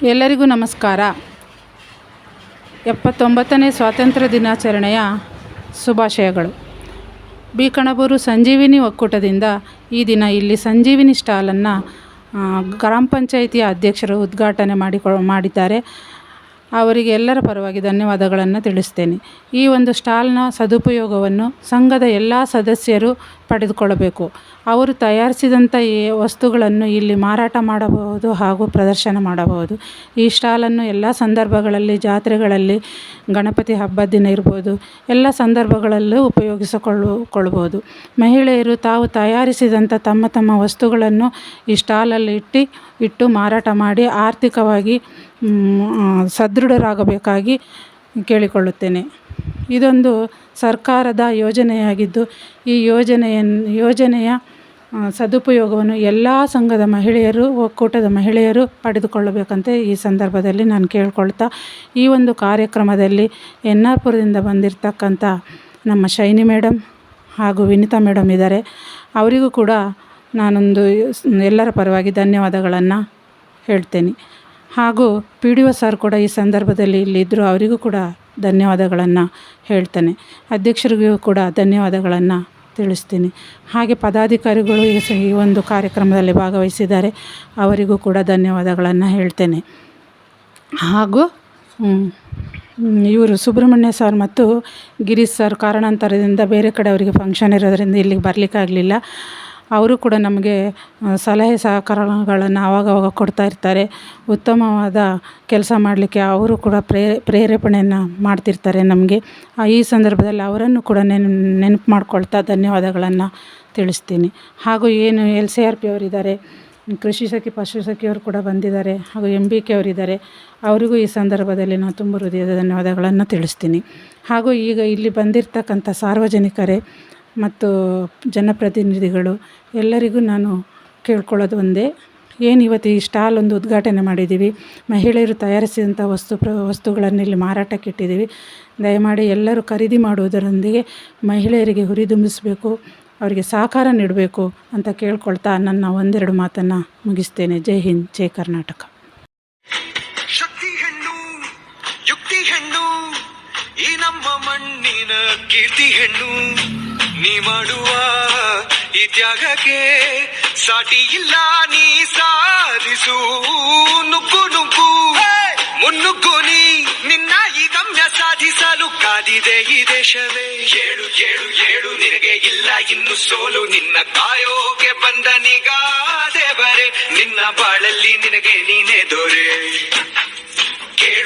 ಎಲ್ಲರಿಗೂ ನಮಸ್ಕಾರ. ಎಪ್ಪತ್ತೊಂಬತ್ತನೇ ಸ್ವಾತಂತ್ರ್ಯ ದಿನಾಚರಣೆಯ ಶುಭಾಶಯಗಳು. ಬಿಕಣಬೂರು ಸಂಜೀವಿನಿ ಒಕ್ಕೂಟದಿಂದ ಈ ದಿನ ಇಲ್ಲಿ ಸಂಜೀವಿನಿ ಸ್ಟಾಲನ್ನು ಗ್ರಾಮ ಪಂಚಾಯಿತಿಯ ಅಧ್ಯಕ್ಷರು ಉದ್ಘಾಟನೆ ಮಾಡಿಕೊ ಮಾಡಿದ್ದಾರೆ. ಅವರಿಗೆ ಎಲ್ಲರ ಪರವಾಗಿ ಧನ್ಯವಾದಗಳನ್ನು ತಿಳಿಸ್ತೇನೆ. ಈ ಒಂದು ಸ್ಟಾಲ್ನ ಸದುಪಯೋಗವನ್ನು ಸಂಘದ ಎಲ್ಲ ಸದಸ್ಯರು ಪಡೆದುಕೊಳ್ಳಬೇಕು. ಅವರು ತಯಾರಿಸಿದಂಥ ಈ ವಸ್ತುಗಳನ್ನು ಇಲ್ಲಿ ಮಾರಾಟ ಮಾಡಬಹುದು ಹಾಗೂ ಪ್ರದರ್ಶನ ಮಾಡಬಹುದು. ಈ ಸ್ಟಾಲನ್ನು ಎಲ್ಲ ಸಂದರ್ಭಗಳಲ್ಲಿ, ಜಾತ್ರೆಗಳಲ್ಲಿ, ಗಣಪತಿ ಹಬ್ಬದ ದಿನ ಇರ್ಬೋದು, ಎಲ್ಲ ಸಂದರ್ಭಗಳಲ್ಲೂ ಉಪಯೋಗಿಸಿಕೊಳ್ಳು ಕೊಳ್ಳಬಹುದು ಮಹಿಳೆಯರು ತಾವು ತಯಾರಿಸಿದಂಥ ತಮ್ಮ ತಮ್ಮ ವಸ್ತುಗಳನ್ನು ಈ ಸ್ಟಾಲಲ್ಲಿ ಇಟ್ಟು ಇಟ್ಟು ಮಾರಾಟ ಮಾಡಿ ಆರ್ಥಿಕವಾಗಿ ಸದೃಢರಾಗಬೇಕಾಗಿ ಕೇಳಿಕೊಳ್ಳುತ್ತೇನೆ. ಇದೊಂದು ಸರ್ಕಾರದ ಯೋಜನೆಯಾಗಿದ್ದು, ಈ ಯೋಜನೆಯನ್ನು ಯೋಜನೆಯ ಸದುಪಯೋಗವನ್ನು ಎಲ್ಲ ಸಂಘದ ಮಹಿಳೆಯರು, ಒಕ್ಕೂಟದ ಮಹಿಳೆಯರು ಪಡೆದುಕೊಳ್ಳಬೇಕಂತ ಈ ಸಂದರ್ಭದಲ್ಲಿ ನಾನು ಕೇಳಿಕೊಳ್ತಾ, ಈ ಒಂದು ಕಾರ್ಯಕ್ರಮದಲ್ಲಿ ಎನ್ ಆರ್ ಪುರದಿಂದ ಬಂದಿರತಕ್ಕಂಥ ನಮ್ಮ ಶೈನಿ ಮೇಡಮ್ ಹಾಗೂ ವಿನಿತಾ ಮೇಡಮ್ ಇದ್ದಾರೆ. ಅವರಿಗೂ ಕೂಡ ನಾನೊಂದು ಎಲ್ಲರ ಪರವಾಗಿ ಧನ್ಯವಾದಗಳನ್ನು ಹೇಳ್ತೇನೆ. ಹಾಗೂ ಪಿ ಡಿ ಒ ಸರ್ ಕೂಡ ಈ ಸಂದರ್ಭದಲ್ಲಿ ಇಲ್ಲಿದ್ದರು. ಅವರಿಗೂ ಕೂಡ ಧನ್ಯವಾದಗಳನ್ನು ಹೇಳ್ತೇನೆ. ಅಧ್ಯಕ್ಷರಿಗೂ ಕೂಡ ಧನ್ಯವಾದಗಳನ್ನು ತಿಳಿಸ್ತೀನಿ. ಹಾಗೆ ಪದಾಧಿಕಾರಿಗಳು ಈ ಒಂದು ಕಾರ್ಯಕ್ರಮದಲ್ಲಿ ಭಾಗವಹಿಸಿದ್ದಾರೆ. ಅವರಿಗೂ ಕೂಡ ಧನ್ಯವಾದಗಳನ್ನು ಹೇಳ್ತೇನೆ. ಹಾಗೂ ಇವರು ಸುಬ್ರಹ್ಮಣ್ಯ ಸರ್ ಮತ್ತು ಗಿರೀಶ್ ಸರ್ ಕಾರಣಾಂತರದಿಂದ ಬೇರೆ ಕಡೆ ಅವರಿಗೆ ಫಂಕ್ಷನ್ ಇರೋದರಿಂದ ಇಲ್ಲಿಗೆ ಬರಲಿಕ್ಕಾಗಲಿಲ್ಲ. ಅವರು ಕೂಡ ನಮಗೆ ಸಲಹೆ ಸಹಕಾರಗಳನ್ನು ಆವಾಗವಾಗ ಕೊಡ್ತಾ ಇರ್ತಾರೆ. ಉತ್ತಮವಾದ ಕೆಲಸ ಮಾಡಲಿಕ್ಕೆ ಅವರು ಕೂಡ ಪ್ರೇರೇಪಣೆಯನ್ನು ಮಾಡ್ತಿರ್ತಾರೆ ನಮಗೆ. ಈ ಸಂದರ್ಭದಲ್ಲಿ ಅವರನ್ನು ಕೂಡ ನೆನ್, ನೆನಪು ಮಾಡ್ಕೊಳ್ತಾ ಧನ್ಯವಾದಗಳನ್ನು ತಿಳಿಸ್ತೀನಿ. ಹಾಗೂ ಏನು ಎಲ್ ಸಿ ಆರ್ ಪಿ ಅವರಿದ್ದಾರೆ, ಕೃಷಿ ಸಖಿ, ಪಶು ಸಖಿಯವರು ಕೂಡ ಬಂದಿದ್ದಾರೆ, ಹಾಗೂ ಎಂ ಬಿ ಕೆ ಅವರಿದ್ದಾರೆ, ಅವರಿಗೂ ಈ ಸಂದರ್ಭದಲ್ಲಿ ನಾನು ತುಂಬ ಹೃದಯದ ಧನ್ಯವಾದಗಳನ್ನು ತಿಳಿಸ್ತೀನಿ. ಹಾಗೂ ಈಗ ಇಲ್ಲಿ ಬಂದಿರತಕ್ಕಂಥ ಸಾರ್ವಜನಿಕರೇ ಮತ್ತು ಜನಪ್ರತಿನಿಧಿಗಳು ಎಲ್ಲರಿಗೂ ನಾನು ಕೇಳ್ಕೊಳ್ಳೋದು ಒಂದೇ. ಏನು ಇವತ್ತು ಈ ಸ್ಟಾಲ್ ಒಂದು ಉದ್ಘಾಟನೆ ಮಾಡಿದ್ದೀವಿ. ಮಹಿಳೆಯರು ತಯಾರಿಸಿದಂಥ ವಸ್ತು ಪ್ರ, ವಸ್ತುಗಳನ್ನು ಇಲ್ಲಿ ಮಾರಾಟಕ್ಕೆ ಇಟ್ಟಿದ್ದೀವಿ. ದಯಮಾಡಿ ಎಲ್ಲರೂ ಖರೀದಿ ಮಾಡುವುದರೊಂದಿಗೆ ಮಹಿಳೆಯರಿಗೆ ಹುರಿದುಂಬಿಸಬೇಕು ಅವರಿಗೆ ಸಹಕಾರ ನೀಡಬೇಕು ಅಂತ ಕೇಳ್ಕೊಳ್ತಾ ನನ್ನ ಒಂದೆರಡು ಮಾತನ್ನು ಮುಗಿಸ್ತೇನೆ. ಜೈ ಹಿಂದ್, ಜೈ ಕರ್ನಾಟಕ. ಶಕ್ತಿ ಹೆಣ್ಣು, ಯುಕ್ತಿ ಈ ನಮ್ಮ ಮಣ್ಣಿನ ಕೀರ್ತಿ ಹೆಣ್ಣು. ನೀ ಮಾಡುವ ಈ ತ್ಯಾಗಕ್ಕೆ ಸಾಟಿ ಇಲ್ಲ, ನೀ ಸಾಧಿಸು ನುಗ್ಗು ನುಗ್ಗು. ಮುನ್ನುಗ್ಗು ನೀ, ನಿನ್ನ ಈ ಗಮ್ಯ ಸಾಧಿಸಲು ಕಾದಿದೆ ಈ ದೇಶವೇ. ಏಳು ಏಳು ಏಳು ನಿನಗೆ ಇಲ್ಲ, ಇನ್ನು ಸೋಲು. ನಿನ್ನ ಕಾಯೋಗೆ ಬಂದ ನಿಗಾದೆ ಬರೆ ನಿನ್ನ ಬಾಳಲ್ಲಿ ನಿನಗೆ ನೀನೆ ದೊರೆ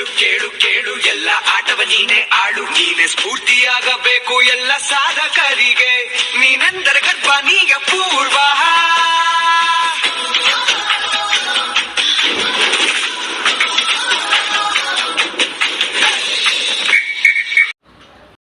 ಕೇಳು ಕೇಳು ಎಲ್ಲ ಆಟವ ನೀನೆ ಆಡು ನೀನೆ ಸ್ಫೂರ್ತಿಯಾಗಬೇಕು ಎಲ್ಲ ಸಾಧಕರಿಗೆ. ನೀನೆಂದರೆ ಗರ್ಭ ನೀಗ ಪೂರ್ವ.